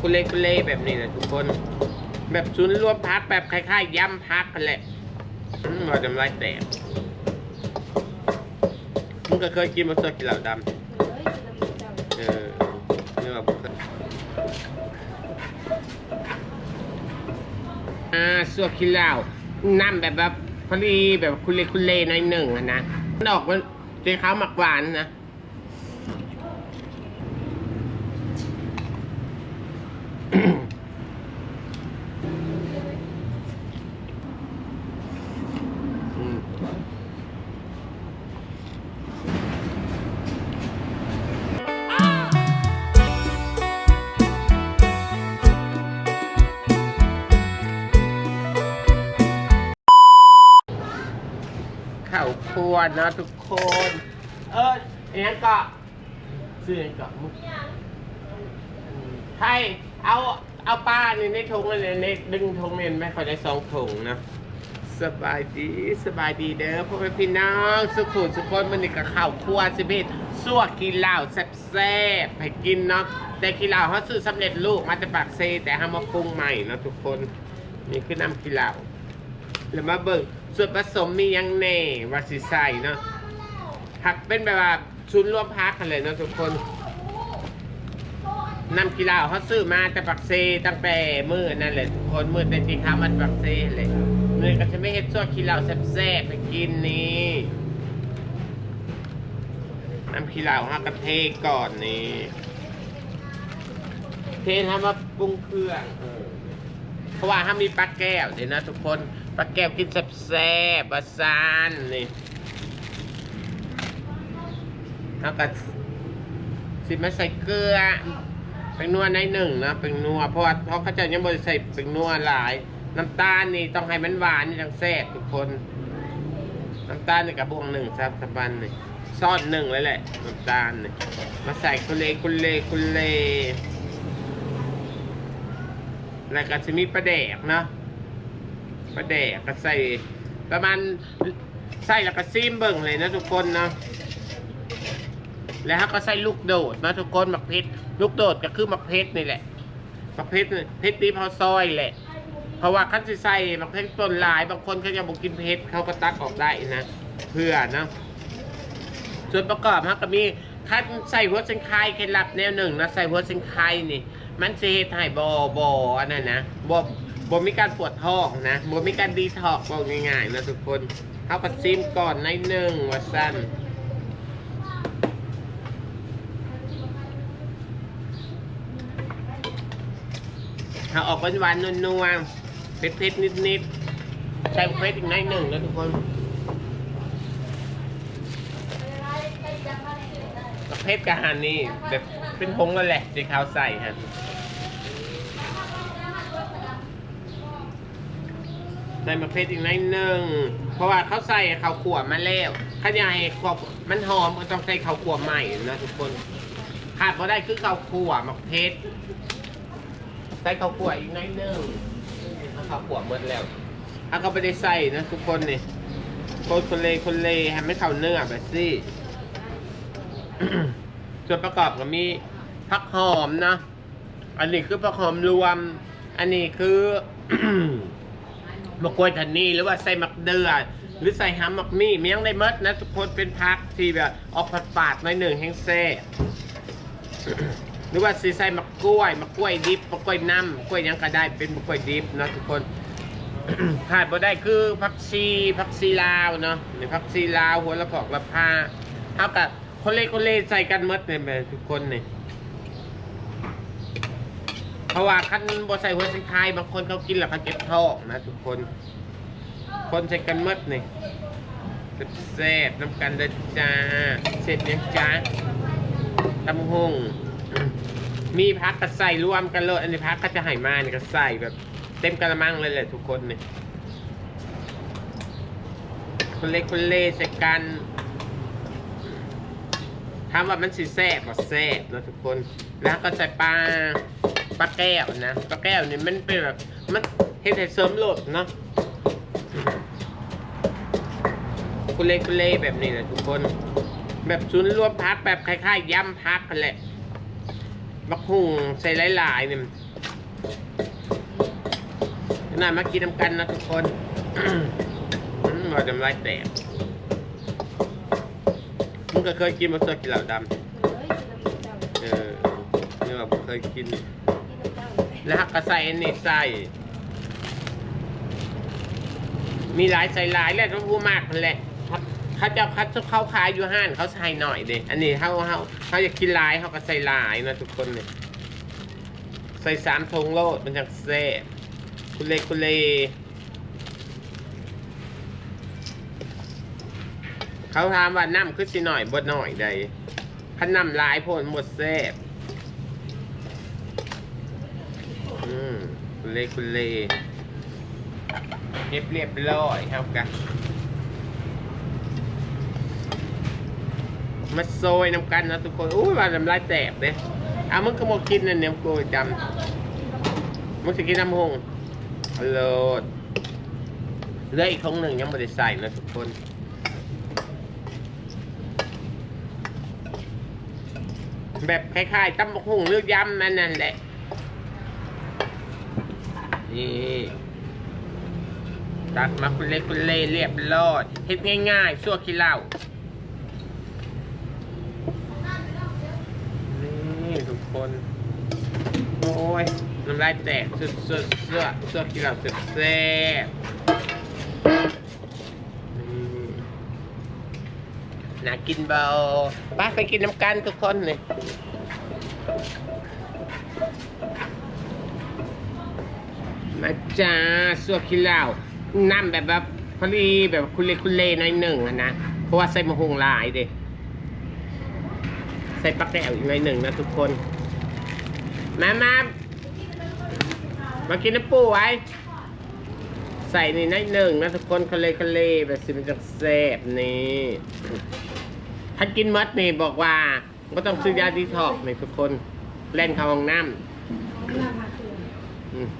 คุเล่คุเล่แบบนี้นะทุกคน แบบชุนรวมพักแบบคล้ายๆยำพักกันแหละอืมเราจำไรแตกมึงก็เคยกินมาเจอกินเหล่าดำเออเนื้อบุกอ่าสัวกินเหล้าน้ำแบบแบบพอดีแบบคุเล่คุเล่หน่อยหนึ่งอะนะดอกมันเจ๊ข้าวหมักหวานนะ ข้าวครัวนะทุกคน เอออันนี้ก็ซื้ออันนี้ก็มุกใช่เอาเอาป้านี่ในถุงเลยในดึงถุงเนี่ยไม่ค่อยได้สองถุงนะสบายดีสบายดีเด้อพ่อแม่พี่น้องสุขุมสุขคนมันนี่กับข้าวคั่วสิเบ็ดสั่วกินเหล้าแซ่บๆให้กินเนาะแต่กินเหล้าเขาซื้อสำเร็จรูปมาจากปากเซแต่ห้ามมาปรุงใหม่เนาะทุกคนนี่คือน้ำกินเหล้าแล้วมาเบิ่ง ส่วนผสมมียังแน่ว่าสิใส่เนาะผักเป็นแบบว่าชุนรวมพักกันเลยเนาะทุกคนนำกีฬาเขาซื้อมาแต่ปักเซตั้งแต่มือนั่นแหละทุกคนมือแต่ที่เขามันปักเซเลยมือก็จะไม่เห็ดซวกีฬาแซ่บๆไปกินนี่น้ำกีฬาของเรากระเทก่อนนี่เททำมาปรุงเครื่องเออเพราะว่าถ้ามีปลาแก้วเดี๋ยวนะทุกคน ปลาแก้วกินแซ่บๆบะซานนี่แล้วก็สิมาใส่เกลือเป็นนัวในหนึ่งนะเป็นนัวเพราะว่าเพราะเขาจะยังบริใส่เป็นนัวหลาย น้ำตาลนี่ต้องให้มันหวานนี่ต้องแซ่บทุกคน น้ำตาลนี่กับบวงหนึ่งซับสะบันนี่ซ่อนหนึ่งเลยแหละน้ำตาลนี่มาใส่คุเลคุเลคุเลแล้วก็จะมีปลาแดกเนาะ ปลาแดกก็ใส่ประมาณใส่แล้วก็ซีมเบิ่งเลยนะทุกคนนะแล้วก็ใส่ลูกโดดนะทุกคนมักเพชรลูกโดดก็คือมักเพชรนี่แหละมักเพชรนี่เพชรตีพอซอยแหละ เพราะว่าขั้นใส่มักเพชรต้นหลาย บางคนเขาจะบอกกินเพชรเขาก็ตักออกได้นะเพื่อนะส่วนประกอบฮะก็มีขั้นใส่หัวเส้นไข่เคล็ดลับแนวหนึ่งนะใส่หัวเส้นไข่นี่ มันจะเฮ็ดให้บอบออันนั้นนะบอ บมีการปวดท้องนะบมีการดีท็อกบอกง่ายๆนะทุกคนเขาก็ซิมก่อนในหนึ่งว่าสั้นถ้าออกหวานๆนัวๆเผ็ดๆนิดๆใส่เผ็ดอีกหน่อยหนึ่งแล้วทุกคนเผ็ดกะหันนี่แบบเป็นพงกันแหละที่เขาใส่ฮะ ใส่มะเผ็ดอีกหน่อยหนึ่งเพราะว่าเขาใส่ข้าวขั่วมาแล้วถ้ายากให้ขอบมันหอมก็ต้องใส่ข้าวขั่วใหม่นะทุกคนขาดพอได้คือข้าวขั่วมะเผ็ดใส่ข้าวขั่วอีกหน้อยหนึงเอาข้าวขั่วหมดแล้วถ้าเขาไม่ได้ใส่นะทุกคนนี่คนคนเลคนเลให้ไม่เข้าเนื้อแบบสิส่วนประกอบก็มีผักหอมนะ อันนี้คือผักหอมรวม อันนี้คือ มะกรูดทันนี่หรือว่าใส่มักเดือหรือใส่หามมักมี่เมียงได้หมดนะทุกคนเป็นพักที่แบบออกผัดปาดหน่อยหนึ่งแห้งแซ่หรือว่าสีใส่มะกล้วยมะกล้วยดิบมะกล้วยน้ำมะกล้วยยังก็ได้เป็นมะกล้วยดิบนะทุกคนขาดบ่ได้คือผักชีผักชีลาวเนาะนี่ผักชีลาวหัวละพอกละพาเท่ากับคนเล่คนเล่ใส่กันหมดเนี่ยทุกคนเนี่ย เพราะว่าคันบ่ใส่หัวสิงไคายบางคนเขากินแล้วเขาเจ็บท้องนะทุกคน คนใส่กันมดนี่แซ่บน้ำกันเด้อจ้าเสร็จยังจ้าตำหงมีพักก็ใส่รวมกันเลย อันนี้พักก็จะหายมาเนี่ยก็ใส่แบบ เต็มกระมังเลยแหละทุกคนเนี่ยคนเล็กคนเล่ใส่กันถามว่ามันสีแซ่บก็แซ่บนะทุกคน แล้วก็ใส่ปลา ปลาแก้วนะปลาแก้วเนี่ยมันเป็นแบบมันเฮ็ดให้เสริมโลดเนาะคุณเล่คุณเล่แบบนี้นะทุกคน แบบชุนรวมพักแบบคล้ายๆยำพักกันแหละบักหุ่งใส่หลายๆเนี่ยน่ามากินน้ำกันนะทุกคนอืมเราจะไล่แตกมึงก็เคยกินมาเซอร์กินเหล่าดำเออนี่เราเคยกิน แล้วฮักก็ใส่อันนี้ใส่ มีหลายใส่หลายแล้วต้องพูดมากนั่นแหละเขาจะเขาจะเข้าขายอยู่ห้านเขาใส่หน่อยเด็อันนี้เขาเขาเขาอยากกินหลายเขาก็ใส่หลายนะทุกคนเนี่ยใส่สามทงโลดมันจะแซ่คุณเลคุณเลเขาถามว่าน้ำขึ้นสิหน่อยบดหน่อยใดถ้าน้ำลายโพนหมดแซ่บอื มคุณเลคุณเลเรียบเรียบร้อยครับกันมาโซยน้ำกันนะทุกคนอู้ว่าน้ำลายแตกเลยเอามึงก็มากินนั่นเนี่ยกูจำมึงจะกินน้ำหงฮัลโหลเหลืออีกทงหนึ่งยังไม่ได้ใส่นะทุกคนแบบคล้ายๆตำบักหุ่งหรือยำนั่นนั่นแหละ นี่ตักมาคุณเล็กคุณเล่เรียบร้อยเฮ็ดง่ายๆชั่วขี้เหล้านี่ทุกคน โอ้ยน้ำลายแตกสุดๆเสื้อเสื้อขี้เหล้าสุดแซ่บนี่น่ากินเบาป้าไปกินน้ำกันทุกคนเลย มาจ้าสัวขี้เหล้าน้ำแบบแบบพอดีแบบคุเลคุเลหน่อยหนึ่งอะนะ เพราะว่าใส่มะฮงลายเด็ใส่ปลาแก้วอีกหน่อยหนึ่งนะทุกคน มามามากินน้ำปูไว้ ใส่นี่หน่อยหนึ่งนะทุกคนคะเลคะเลแบบสิมันจะแซ่บนี่ถ้ากินมัดนี่บอกว่าก็ต้องซื้อยาดีท็อกซ์นี่ทุกคนเล่นเข้าห้องน้ำ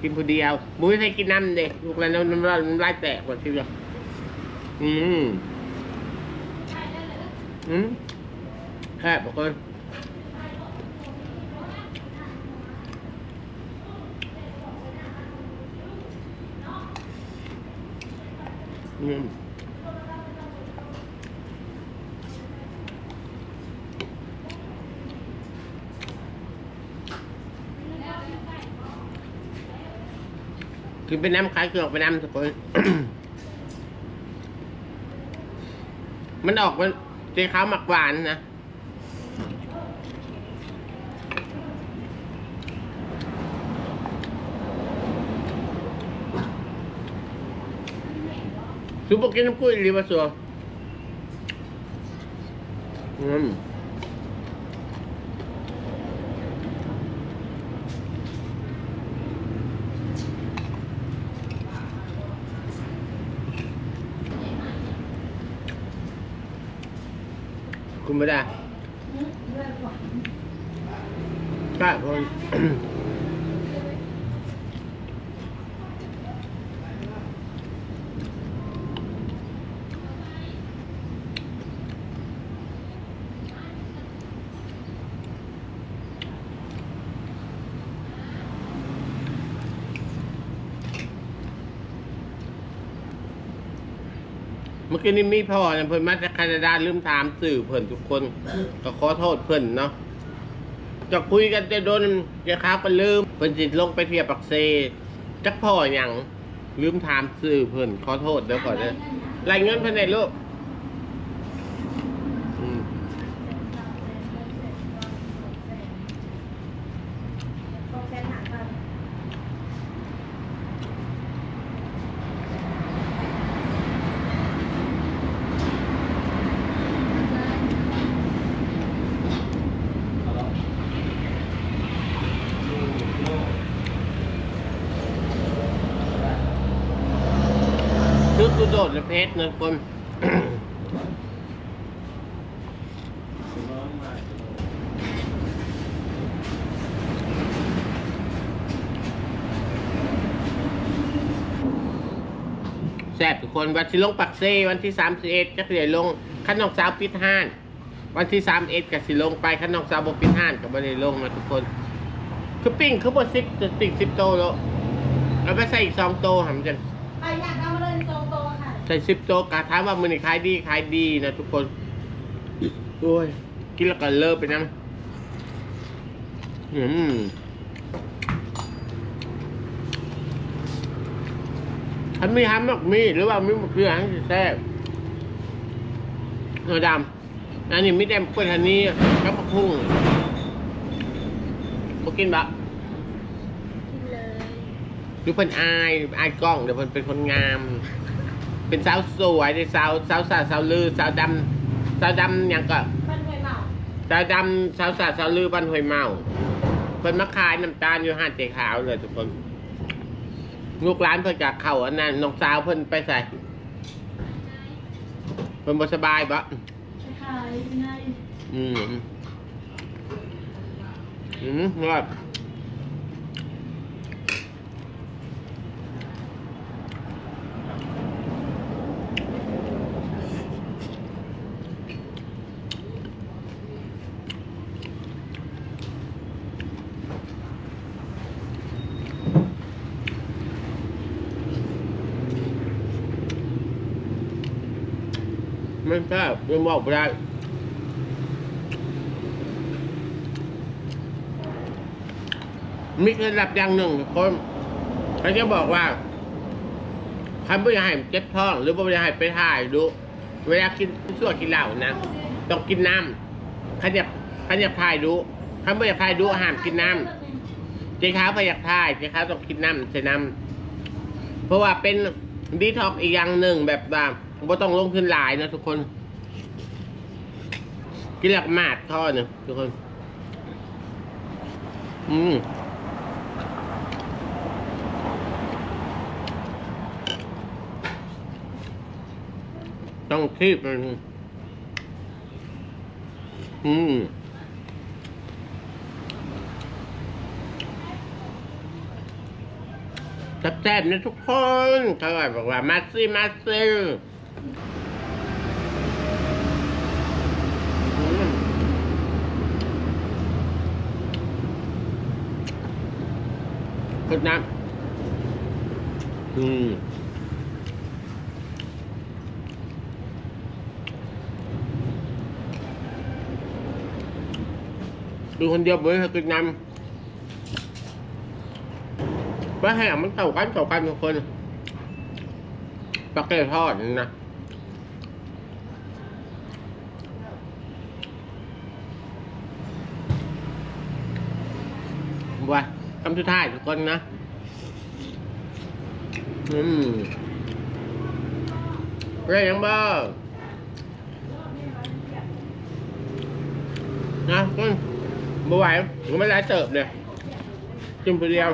กินผู้เดียวมุ้ยใครกินน้ำเด็กลูกแล้วน้ำน้ำลายน้ำลายแตกหมดทีเดียวอืมอืมแค่บอกเลยอืม คือเป็นน้ำคล้ายคือออเป็นน้ำทุกคนมันออกมันเจ๊ขาวหมักหวานนะซุปเปอร์กินน้ำกุ้ยรีบาสัวอืม คุณไม่ได้ใช่คน เมื่อกี้นี่มีพ่อเนี่ยเพิ่นมาจากแคนาดาลืมถามสื่อเพิ่นทุกคน ก็ขอโทษเพิ่นเนาะจะคุยกันจะโดนจะค้าก็ลืมเพิ่นสิลงไปเทียบปักเซจักพ่ออย่างลืมถามสื่อเพิ่นขอโทษเดี๋ยวก่อนเด้อรายเงินเพิ่นได้ลูกอืมคือกู โดดและเพชรเงินคนแซ่บทุกคนวันที่ลงปักเซวันที่สามสิบเอ็ดจะเสียลงขั้นนองสาวปิดห้านวันที่สามเอ็ดกับสิลงไปขั้นนองสาวบปิดห้านกับบริลงนะทุกคน คือปิ้งคือบ่สิบปิ้งสิบโตแล้วเอาไปใส่อีกสองโตหำจังไปอยากเอา ส่สิบโตกะถามว่ามือนี่ขายดีขายดีนะทุกคนโอ้ยกินแล้วก็เลิกไปนะอืมอันมีฮัมมากมีหรือว่ามีมะเขือหันสิแซ่บเออดำอันนี้มีแต่เปิดอันนี้กับผักพุ่งบ่กินบะกินเลยดูเพิ่นอายอายกล้องเดี๋ยวเพิ่นเป็นคนงาม เป็นสาวสวยในสาวสาวสาวสาวลือสาวดำสาวดำหยังก็มันเคยเมาสาวดำสาวสาวสาวลือบ้านห้วยเมาเพิ่นมาขายน้ำตาลอยู่ห้านเจ๊ขาวเลยทุกคน ลูกร้านเพิ่นจากเขาอันนั้นน้องสาวเพิ่นไปใส่เพิ่นบ่สบายบ่ขายในอืมอืมว่า มันก็เรื่บอกบ่ได้มีเคล็ดลับอย่างหนึ่งคนเขาจะบอกว่าคันไม่อยากให้เจ็บท้อง หรือไม่อยากให้ไปถ่ายดู เวลากินชั่วกินเหล้านะต้องกินน้ำขันอยากขันอยากถ่ายดูขันไม่อยากถ่ายดูห้ามกินน้ำเจ๊ขาพยากถ่ายเจ๊ขาต้องกินน้ำใส่น้ำเพราะว่าเป็นดีท็อกอีกอย่างหนึ่งแบบว่า ไม่ต้องลงทุนหลายนะทุกคน กินหลักมาดทอหนึ่งทุกคน อืมต้องคีบมันอืมแซ่บๆนะทุกคนเขาบอกว่ามาซิมาซิ อืมกดน้ำอืม ดูคนเดียวไม่เคยกินน้ำปลาแห้งมันเท่ากันเท่ากันทุกคนปลาเกยทอดนะ ว่าคำสุดท้ายทุกคนนะ อืมเรียกยังบ้างนะคุณบ่ไหวผมไม่ไล่เติบเลยจิ้มไปเดียว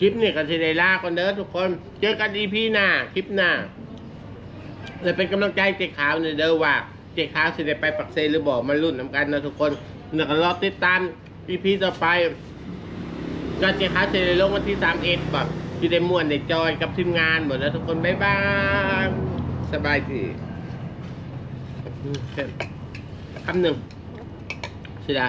คลิปนี้กันสิได้ลากันเด้อทุกคน เจอกันอีพีหน้า คลิปหน้าเลยเป็นกำลังใจเจ๊ขาวในเด้อว่า เจ๊ขาวสิได้ไปปักเซหรือบอกมารุ่นน้ำกันนะทุกคนเดี๋ยวรอติดตาม อีพีต่อไป ก็เจ๊ขาวสิได้ลกวันที่สามเอ็ดแบบที่ได้ม่วนได้จอยกับทีมงานหมดแล้วทุกคนบ๊ายบายสบายดีอืมเสร็จคำหนึ่งสิดา